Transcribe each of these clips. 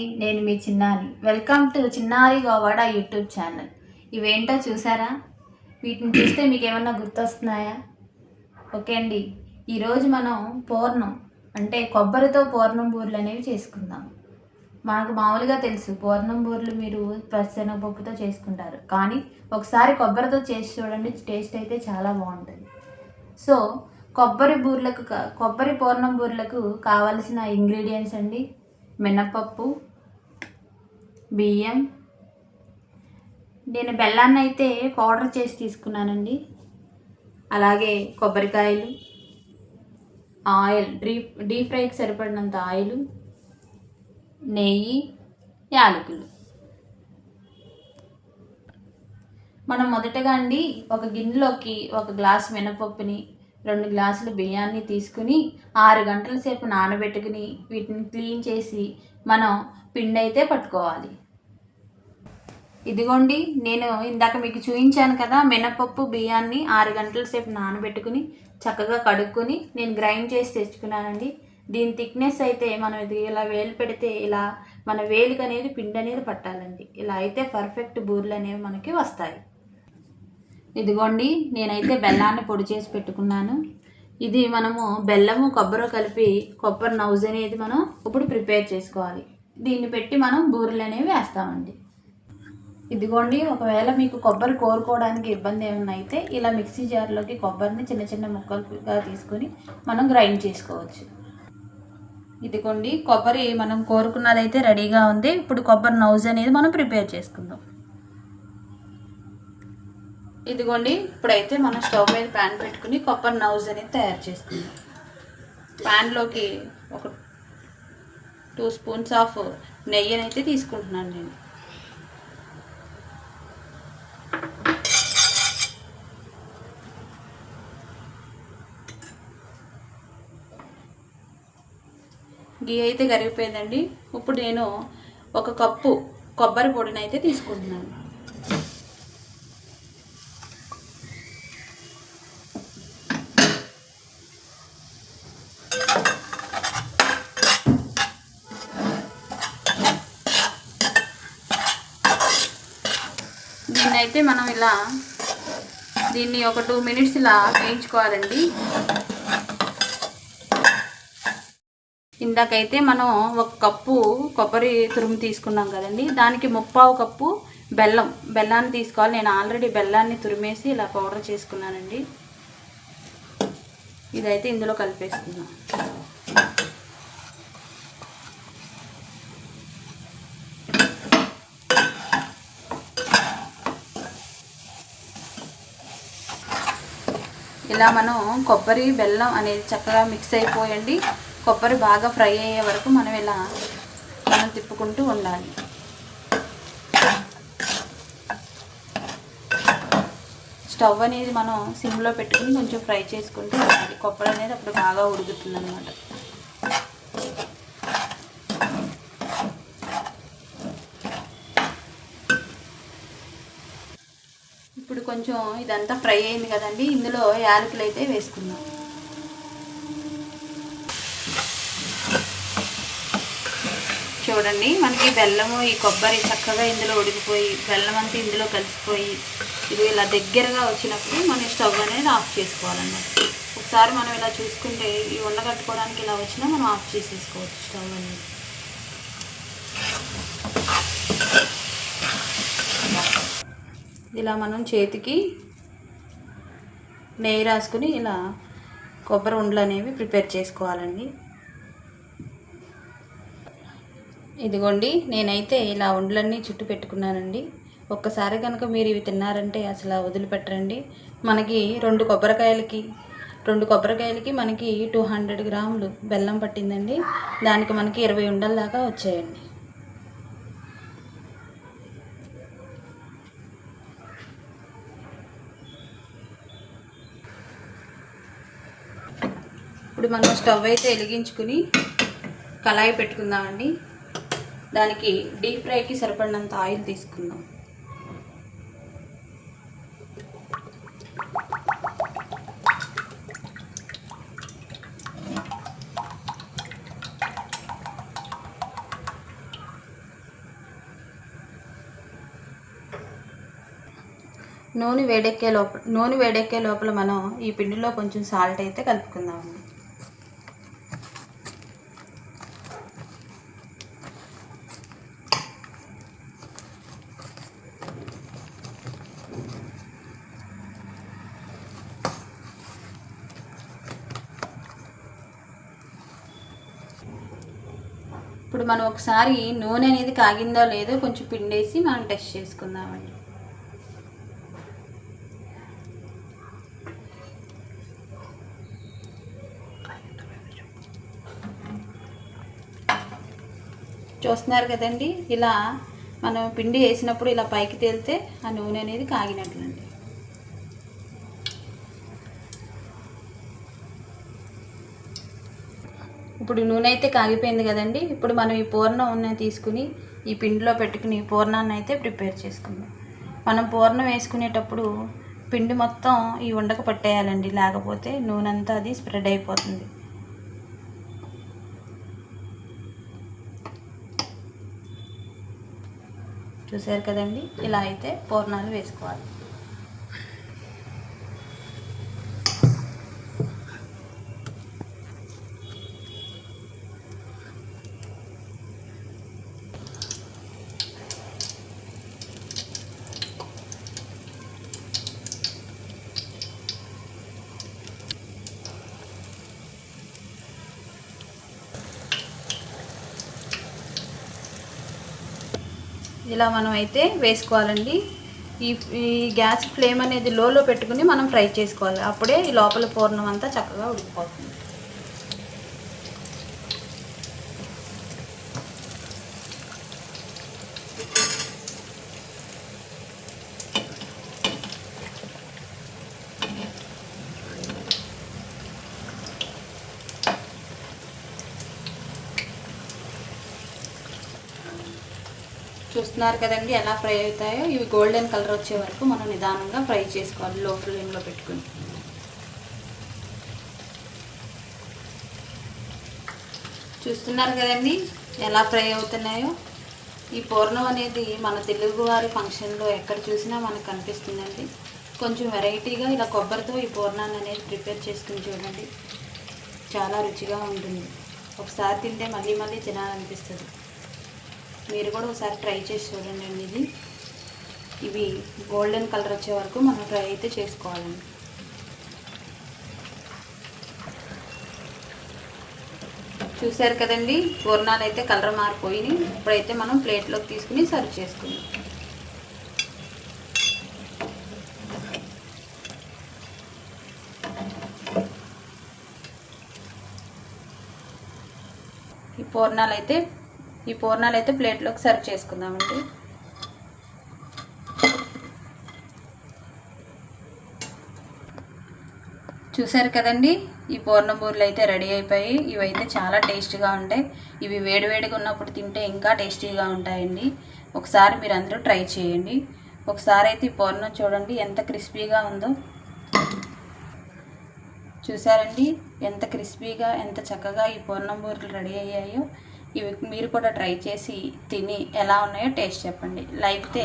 నేను మీ చిన్నారి. Welcome to చిన్నారి గోవాడ యూట్యూబ్ ఛానల్. ఇవేంటో చూసారా? వీటిని చూస్తే మీకు ఏమన్నా గుర్తొస్తున్నాయా? ఓకే అండి. ఈరోజు మనం పూర్ణం అంటే కొబ్బరితో పూర్ణం బూరెలు అనేవి చేసుకుందాం. మనకు మామూలుగా తెలుసు పూర్ణం బూరెలు మీరు పచ్చనపప్పుతో చేసుకుంటారు. కానీ ఒకసారి కొబ్బరితో చేసి చూడండి టేస్ట్ అయితే చాలా బాగుంటుంది. సో కొబ్బరి బూరెలకు కొబ్బరి పూర్ణం బూరెలకు కావలసిన ఇంగ్రీడియంట్స్ అండి? మినపప్పు బియ్యం. నేను బెల్లాన్ని అయితే పౌడర్ చేసి తీసుకున్నానండి. అలాగే కొబ్బరికాయలు ఆయిల్ డీప్ డీప్ ఫ్రైకి సరిపడినంత ఆయిల్ నెయ్యి యాలకులు. మనం మొదటగా అండి ఒక గిన్నెలోకి ఒక గ్లాస్ మినపప్పుని రెండు గ్లాసులు బియ్యాన్ని తీసుకుని ఆరు గంటల సేపు నానబెట్టుకుని వీటిని క్లీన్ చేసి మనం పిండి అయితే పట్టుకోవాలి. ఇదిగోండి నేను ఇందాక మీకు చూపించాను కదా మినపప్పు బియ్యాన్ని ఆరు గంటల సేపు నానబెట్టుకుని చక్కగా కడుక్కొని నేను గ్రైండ్ చేసి తెచ్చుకున్నానండి. దీని థిక్నెస్ అయితే మనం ఇది ఇలా వేలు పెడితే ఇలా మన వేలుకు అనేది పిండి అనేది పట్టాలండి. ఇలా అయితే పర్ఫెక్ట్ బూర్లు అనేవి మనకి వస్తాయి. ఇదిగోండి నేనైతే బెల్లాన్ని పొడి చేసి పెట్టుకున్నాను. ఇది మనము బెల్లము కొబ్బరి కలిపి కొబ్బరి నౌజ్ అనేది మనం ఇప్పుడు ప్రిపేర్ చేసుకోవాలి. దీన్ని పెట్టి మనం బూరెలు అనేవి వేస్తామండి. ఇదిగోండి ఒకవేళ మీకు కొబ్బరి కోరుకోవడానికి ఇబ్బంది ఏమైనా అయితే ఇలా మిక్సీ జార్లోకి కొబ్బరిని చిన్న చిన్న ముక్కలుగా తీసుకొని మనం గ్రైండ్ చేసుకోవచ్చు. ఇదిగోండి కొబ్బరి మనం కోరుకున్నదైతే రెడీగా ఉంది. ఇప్పుడు కొబ్బరి నౌజ్ అనేది మనం ప్రిపేర్ చేసుకుందాం. ఇదిగోండి ఇప్పుడైతే మనం స్టవ్ మీద ప్యాన్ పెట్టుకుని కొబ్బరి నౌజ్ అనేది తయారు చేసుకుందాం. ప్యాన్లోకి ఒక టూ స్పూన్స్ ఆఫ్ నెయ్యిని అయితే తీసుకుంటున్నాను నేను. గీ అయితే కరిగిపోయిందండి. ఇప్పుడు నేను ఒక కప్పు కొబ్బరి పొడిని అయితే తీసుకుంటున్నాను. దీన్ని అయితే మనం ఇలా దీన్ని ఒక టూ మినిట్స్ ఇలా వేయించుకోవాలండి. ఇందాకైతే మనం ఒక కప్పు కొబ్బరి తురుము తీసుకున్నాం కదండి. దానికి ముప్పావు కప్పు బెల్లం బెల్లాన్ని తీసుకోవాలి. నేను ఆల్రెడీ బెల్లాన్ని తురిమేసి ఇలా పౌడర్ చేసుకున్నానండి. ఇదైతే ఇందులో కలిపేసుకుందాం. ఇలా మనం కొబ్బరి బెల్లం అనేది చక్కగా మిక్స్ అయిపోయండి. కొబ్బరి బాగా ఫ్రై అయ్యే వరకు మనం ఇలా మనం తిప్పుకుంటూ ఉండాలి. స్టవ్ అనేది మనం సిమ్లో పెట్టుకుని కొంచెం ఫ్రై చేసుకుంటూ ఉండాలి. కొబ్బరి అనేది అప్పుడు బాగా ఉడుకుతుంది అనమాట ఇప్పుడు కొంచెం ఇదంతా ఫ్రై అయింది కదండి ఇందులో యాలకులు అయితే వేసుకుందాం. చూడండి మనకి బెల్లము ఈ కొబ్బరి చక్కగా ఇందులో ఉడికిపోయి బెల్లం అంతా ఇందులో కలిసిపోయి ఇది ఇలా దగ్గరగా వచ్చినప్పుడు మనం స్టవ్ అనేది ఆఫ్ చేసుకోవాలన్నమాట. ఒకసారి మనం ఇలా చూసుకుంటే ఈ ఉండగట్టుకోవడానికి ఇలా వచ్చినా మనం ఆఫ్ చేసేసుకోవచ్చు స్టవ్ అనేది. ఇలా మనం చేతికి నెయ్యి రాసుకుని ఇలా కొబ్బరి ఉండలు అనేవి ప్రిపేర్ చేసుకోవాలండి. ఇదిగోండి నేనైతే ఇలా ఉండలన్నీ చుట్టు పెట్టుకున్నానండి. ఒక్కసారి కనుక మీరు ఇవి తిన్నారంటే అసలు వదిలిపెట్టరండి. మనకి రెండు కొబ్బరికాయలకి రెండు కొబ్బరికాయలకి మనకి టూ హండ్రెడ్ గ్రాములు బెల్లం పట్టిందండి. దానికి మనకి ఇరవై ఉండల దాకా వచ్చాయండి. ఇప్పుడు మనం స్టవ్ అయితే వెలిగించుకుని కళాయి పెట్టుకుందామండి. దానికి డీప్ ఫ్రైకి సరిపడినంత ఆయిల్ తీసుకుందాం. నూనె వేడెక్కే లోపల నూనె వేడెక్కే లోపల మనం ఈ పిండిలో కొంచెం సాల్ట్ అయితే కలుపుకుందామండి. ఇప్పుడు మనం ఒకసారి నూనె అనేది కాగిందో లేదో కొంచెం పిండేసి మనం టెస్ట్ చేసుకుందామండి. చూస్తున్నారు కదండి ఇలా మనం పిండి వేసినప్పుడు ఇలా పైకి తేలితే ఆ నూనె అనేది కాగినట్లండి. ఇప్పుడు నూనె అయితే కాగిపోయింది కదండి. ఇప్పుడు మనం ఈ పూర్ణం ఉన్న తీసుకుని ఈ పిండిలో పెట్టుకుని పూర్ణాన్ని అయితే ప్రిపేర్ చేసుకుందాం. మనం పూర్ణం వేసుకునేటప్పుడు పిండి మొత్తం ఈ ఉండకు పట్టేయాలండి. లేకపోతే నూనె అంతా అది స్ప్రెడ్ అయిపోతుంది. చూసారు కదండి? ఇలా అయితే పూర్ణాలు వేసుకోవాలి. ఇలా మనం అయితే వేసుకోవాలండి. ఈ ఈ గ్యాస్ ఫ్లేమ్ అనేది లోలో పెట్టుకుని మనం ఫ్రై చేసుకోవాలి. అప్పుడే ఈ లోపల పూర్ణం అంతా చక్కగా ఉడికిపోతుంది. చూస్తున్నారు కదండి ఎలా ఫ్రై అవుతాయో. ఇవి గోల్డెన్ కలర్ వచ్చే వరకు మనం నిదానంగా ఫ్రై చేసుకోవాలి లో ఫ్లేమ్లో పెట్టుకుని. చూస్తున్నారు కదండి ఎలా ఫ్రై అవుతున్నాయో. ఈ పూర్ణం అనేది మన తెలుగువారి ఫంక్షన్లో ఎక్కడ చూసినా మనకు కనిపిస్తుందండి. కొంచెం వెరైటీగా ఇలా కొబ్బరితో ఈ పూర్ణాన్ని అనేది ప్రిపేర్ చేసుకుని చూడండి. చాలా రుచిగా ఉంటుంది. ఒకసారి తింటే మళ్ళీ మళ్ళీ తినాలనిపిస్తుంది. మీరు కూడా ఒకసారి ట్రై చేసి చూడండి అండి ఇది. ఇవి గోల్డెన్ కలర్ వచ్చే వరకు మనం ట్రై అయితే చేసుకోవాలండి. చూసారు కదండి పూర్ణాలు అయితే కలర్ మారిపోయినాయి. ఇప్పుడైతే మనం ప్లేట్లోకి తీసుకుని సర్వ్ చేసుకుందాం. ఈ పూర్ణాలు అయితే ఈ పూర్ణాలు అయితే ప్లేట్లోకి సర్వ్ చేసుకుందామండి. చూసారు కదండి? ఈ పూర్ణం బూరెలు అయితే రెడీ అయిపోయి ఇవైతే చాలా టేస్టీగా ఉంటాయి. ఇవి వేడివేడిగా ఉన్నప్పుడు తింటే ఇంకా టేస్టీగా ఉంటాయండి. ఒకసారి మీరు అందరూ ట్రై చేయండి. ఒకసారి అయితే ఈ పూర్ణం చూడండి ఎంత క్రిస్పీగా ఉందో. చూసారండి? ఎంత క్రిస్పీగా ఎంత చక్కగా ఈ పూర్ణం బూరెలు రెడీ అయ్యాయో. ఇవి మీరు కూడా ట్రై చేసి తిని ఎలా ఉన్నాయో టేస్ట్ చెప్పండి. లైక్తే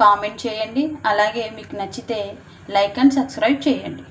కామెంట్ చేయండి. అలాగే మీకు నచ్చితే లైక్ అండ్ సబ్స్క్రైబ్ చేయండి.